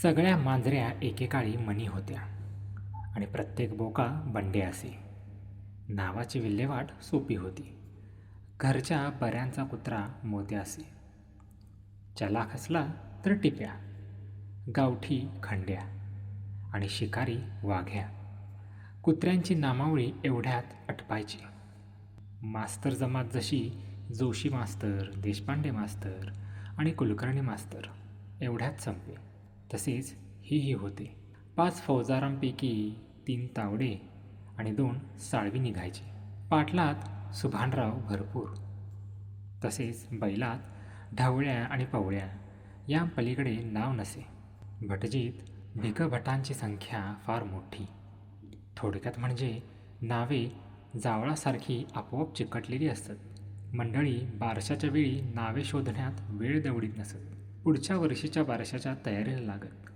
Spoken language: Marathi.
सगळ्या मांजऱ्या एकेकाळी मणी होत्या. आणि प्रत्येक बोका बंडे असे. नावाची विल्हेवाट सोपी होती. घरच्या बऱ्यांचा कुत्रा मोत्या असे. चलाख असला तर टिप्या. गावठी खंड्या. आणि शिकारी वाघ्या. कुत्र्यांची नामावळी एवढ्यात अटपायची. मास्तर जमात जशी जोशी मास्तर देशपांडे मास्तर आणि कुलकर्णी मास्तर एवढ्यात संपे तसेच हेही होते. पाच फौजारांपैकी तीन तावडे आणि दोन साळवी निघायचे. पाटलात सुभानराव भरपूर. तसेच बैलात ढवळ्या आणि पवळ्या या पलीकडे नाव नसे. भटजीत भिकभटांची संख्या फार मोठी. थोडक्यात म्हणजे नावे जावळासारखी आपोआप चिकटलेली असतात. मंडळी बारशाच्या वेळी नावे शोधण्यात वेळ दवडीत नसत. पुढच्या वर्षीच्या बारशाच्या तयारीला लागत.